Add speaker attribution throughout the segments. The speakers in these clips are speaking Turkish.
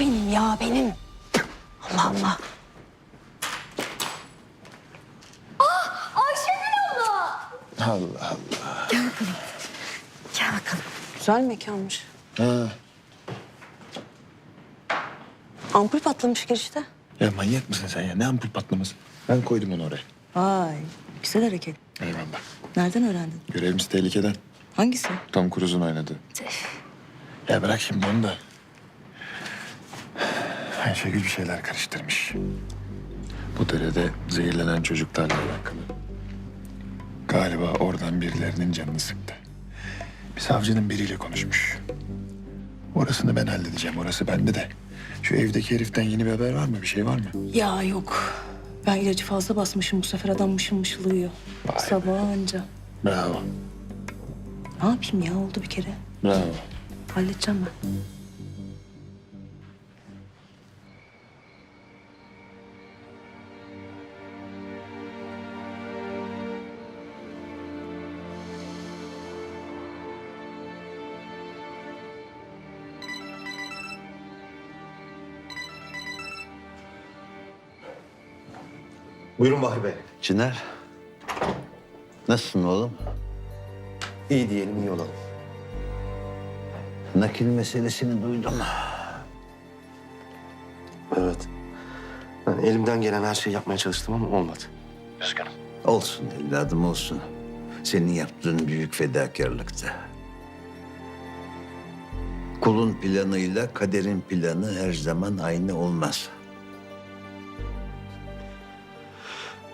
Speaker 1: benim ya benim. Allah Allah.
Speaker 2: Ayşegül abla.
Speaker 3: Allah Allah.
Speaker 1: Gel bakalım. Güzel mekanmış.
Speaker 3: Ha.
Speaker 1: Ampul patlamış girişte.
Speaker 3: Ya manyak mısın sen ya? Ne ampul patlaması? Ben koydum onu oraya.
Speaker 1: Vay güzel hareket.
Speaker 3: Eyvallah.
Speaker 1: Nereden öğrendin?
Speaker 3: Görevimiz tehlikeden.
Speaker 1: Hangisi?
Speaker 3: Tom Cruise'un oynadığı. Ya bırak şimdi onu da. Ayşegül bir şeyler karıştırmış. Bu derede zehirlenen çocuklarla alakalı. Galiba oradan birilerinin canını sıktı. Bir savcının biriyle konuşmuş. Orasını ben halledeceğim. Orası bende de. Şu evdeki heriften yeni bir haber var mı? Bir şey var mı?
Speaker 1: Ya yok. Ben ilacı fazla basmışım bu sefer adam mışıl mışıl uyuyor.
Speaker 3: Vay be.
Speaker 1: Sabah anca.
Speaker 3: Bravo.
Speaker 1: Ne yapayım ya oldu bir kere.
Speaker 3: Bravo.
Speaker 1: Halledeceğim ben.
Speaker 4: Buyurun Bahri Bey.
Speaker 5: Çınar. Nasılsın oğlum?
Speaker 4: İyi diyelim, iyi olalım.
Speaker 5: Nakil meselesini duydum.
Speaker 4: Evet. Ben elimden gelen her şeyi yapmaya çalıştım ama olmadı. Üzgünüm.
Speaker 5: Olsun evladım olsun. Senin yaptığın büyük fedakarlıktı. Kulun planıyla kaderin planı her zaman aynı olmaz.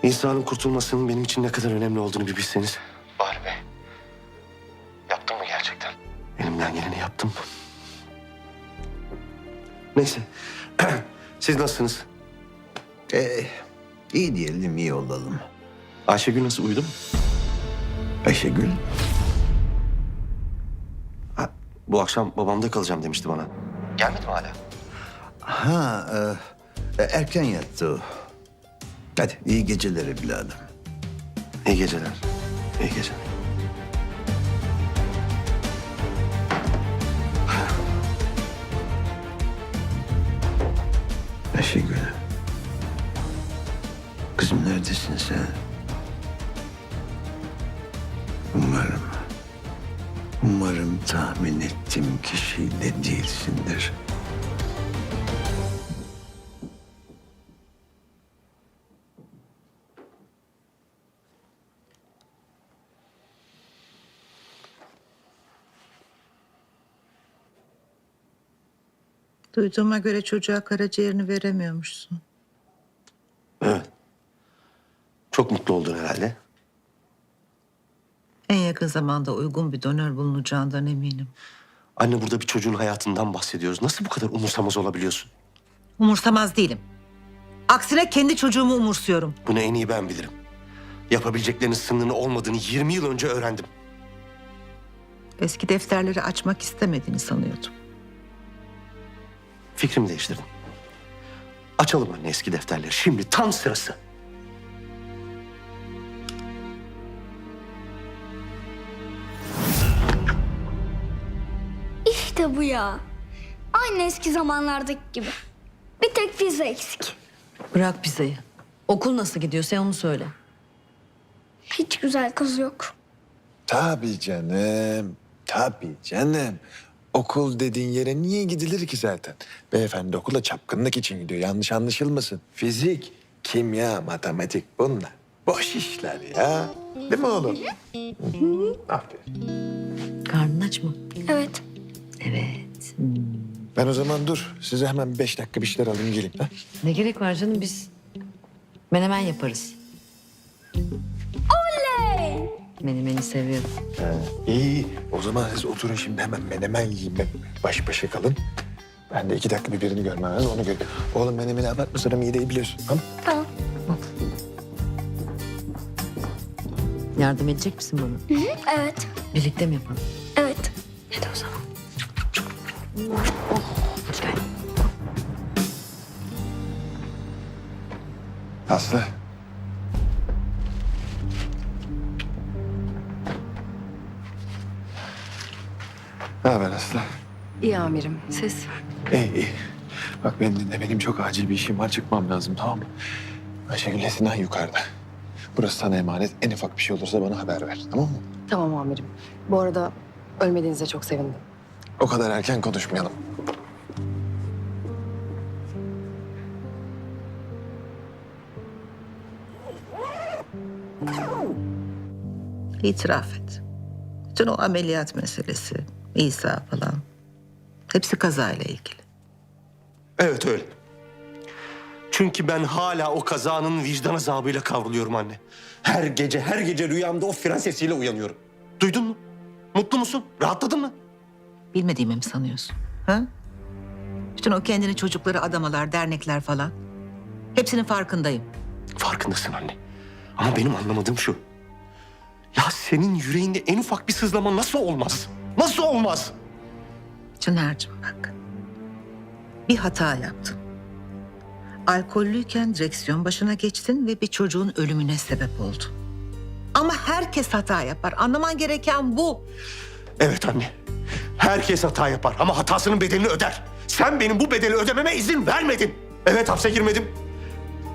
Speaker 4: İnsanın kurtulmasının benim için ne kadar önemli olduğunu bir bilseniz. Bahri Bey. Yaptım mı gerçekten? Elimden geleni yaptım. Neyse. Siz nasılsınız?
Speaker 5: Ee, iyi diyelim iyi olalım.
Speaker 4: Ayşegül nasıl uyudu mu?
Speaker 5: Ayşegül.
Speaker 4: Ha, bu akşam babamda kalacağım demişti bana. Gelmedi mi hala?
Speaker 5: Ha e, e, erken yattı o. Hadi iyi geceler evladım.
Speaker 4: İyi geceler. İyi geceler.
Speaker 5: Ayşegül. Kızım neredesin sen? Umarım, umarım tahmin ettiğim kişiyle değilsindir.
Speaker 6: Duyduğuma göre çocuğa karaciğerini veremiyormuşsun.
Speaker 4: Evet. Çok mutlu oldun herhalde.
Speaker 6: En yakın zamanda uygun bir donör bulunacağından eminim.
Speaker 4: Anne burada bir çocuğun hayatından bahsediyoruz. Nasıl bu kadar umursamaz olabiliyorsun?
Speaker 6: Umursamaz değilim. Aksine kendi çocuğumu umursuyorum.
Speaker 4: Bunu en iyi ben bilirim. Yapabileceklerinin sınırını olmadığını 20 yıl önce öğrendim.
Speaker 6: Eski defterleri açmak istemediğini sanıyordum.
Speaker 4: Fikrimi değiştirdim. Açalım anne eski defterleri. Şimdi tam sırası.
Speaker 2: İşte bu ya. Aynı eski zamanlardaki gibi. Bir tek pizza eksik.
Speaker 1: Bırak pizzayı. Okul nasıl gidiyor sen onu söyle.
Speaker 2: Hiç güzel kız yok.
Speaker 3: Tabii canım. Tabii canım. Okul dediğin yere niye gidilir ki zaten? Beyefendi okula çapkınlık için gidiyor. Yanlış anlaşılmasın. Fizik, kimya, matematik bunlar. Boş işler ya. Değil mi oğlum? Hı hı. Aferin.
Speaker 1: Karnın aç mı?
Speaker 2: Evet.
Speaker 1: Evet.
Speaker 3: Ben o zaman dur. Size hemen beş dakika bir şeyler alayım geleyim. Ha?
Speaker 1: Ne gerek var canım biz menemen yaparız. Menemeni seviyorum.
Speaker 3: İyi, iyi. O zaman siz oturun şimdi hemen menemen yiyin. Baş başa kalın. Ben de iki dakika birbirini görmem lazım. Onu görüyorum. Oğlum menemeni abartma sonra mideyi biliyorsun. Tamam
Speaker 2: Tamam.
Speaker 1: Yardım edecek misin bana?
Speaker 2: Evet.
Speaker 1: Birlikte mi yapalım?
Speaker 2: Evet.
Speaker 1: Hadi o zaman. Oh, gel.
Speaker 3: Aslı. Ne haber Aslı?
Speaker 1: İyi amirim. Ses.
Speaker 3: İyi iyi. Bak beni dinle. Benim çok acil bir işim var. Çıkmam lazım tamam mı? Ayşegül'le Sinan yukarıda. Burası sana emanet. En ufak bir şey olursa bana haber ver. Tamam mı?
Speaker 7: Tamam amirim. Bu arada ölmediğinize çok sevindim.
Speaker 3: O kadar erken konuşmayalım.
Speaker 6: İtiraf et. Bütün o ameliyat meselesi, İsa falan. Hepsi kazayla ilgili.
Speaker 4: Evet öyle. Çünkü ben hala o kazanın vicdan azabıyla kavruluyorum anne. Her gece, her gece rüyamda o fren sesiyle uyanıyorum. Duydun mu? Mutlu musun? Rahatladın mı?
Speaker 6: Bilmediğimi mi sanıyorsun? Ha? Bütün o kendini çocukları adamalar, dernekler falan. Hepsinin farkındayım.
Speaker 4: Farkındasın anne. Ama benim anlamadığım şu. Ya senin yüreğinde en ufak bir sızlama nasıl olmaz? Nasıl olmaz?
Speaker 6: Çınar'cığım bak. Bir hata yaptın. Alkollüyken direksiyon başına geçtin ve bir çocuğun ölümüne sebep oldun. Ama herkes hata yapar. Anlaman gereken bu.
Speaker 4: Evet anne. Herkes hata yapar ama hatasının bedelini öder. Sen benim bu bedeli ödememe izin vermedin. Evet hapse girmedim.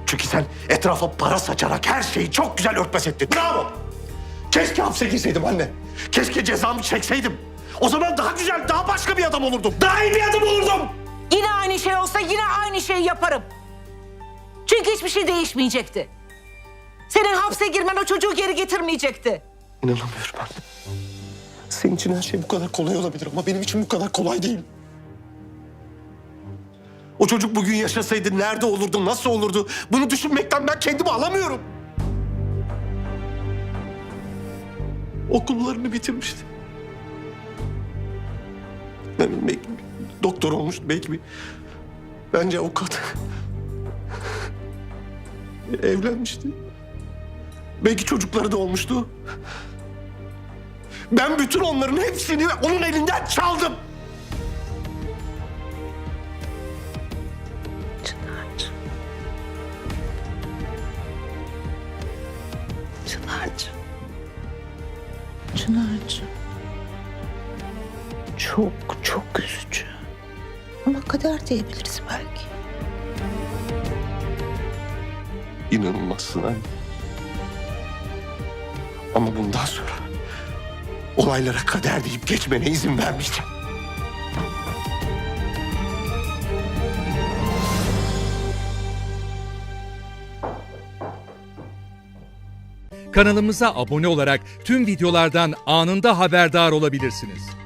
Speaker 4: Çünkü sen etrafa para saçarak her şeyi çok güzel örtbas ettin. Bravo. Keşke hapse girseydim anne. Keşke cezamı çekseydim. O zaman daha güzel, daha başka bir adam olurdum. Daha iyi bir adam olurdum.
Speaker 6: Yine aynı şey olsa yine aynı şeyi yaparım. Çünkü hiçbir şey değişmeyecekti. Senin hapse girmen o çocuğu geri getirmeyecekti.
Speaker 4: İnanamıyorum anne. Senin için her şey bu kadar kolay olabilir ama benim için bu kadar kolay değil. O çocuk bugün yaşasaydı nerede olurdu, nasıl olurdu? Bunu düşünmekten ben kendimi alamıyorum. Okullarını bitirmişti. Belki bir doktor olmuştu, belki bir... Bence avukat. Evlenmişti. Belki çocukları da olmuştu. Ben bütün onların hepsini onun elinden çaldım.
Speaker 6: Çınar'cığım. Çınar'cığım. Çınar'cığım. Çok çok üzücü. Ama kader diyebiliriz belki.
Speaker 4: İnanılmazsın anne. Ama bundan sonra olaylara kader deyip geçmene izin vermeyeceğim.
Speaker 8: Kanalımıza abone olarak tüm videolardan anında haberdar olabilirsiniz.